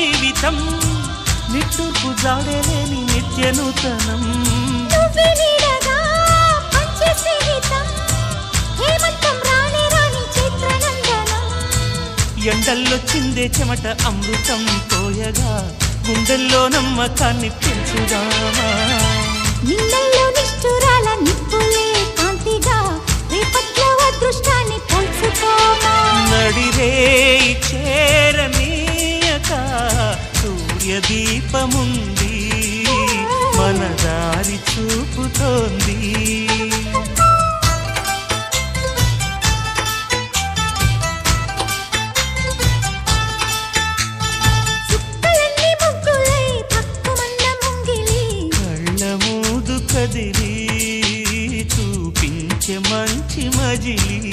జీవితం నిట్టూర్పు జాడలేని నిత్య నూతనం. నువ్వే నీడగా పంచే స్నేహితం హేమంతం రాని రాని చైత్రనందనం. ఎండల్లో చిందే చెమట అమృతం పోయగా గుండెల్లో నమ్మకాన్ని పెంచుదామా. నిన్నల్లో నిష్ఠురాల నిప్పులే కాంతిగా రేపట్లో అదృష్టాన్ని నడిరే నిత్య దీపముంది. మన దారి చూపుతోంది. కదిలి చూపించే మంచి మజిలీ.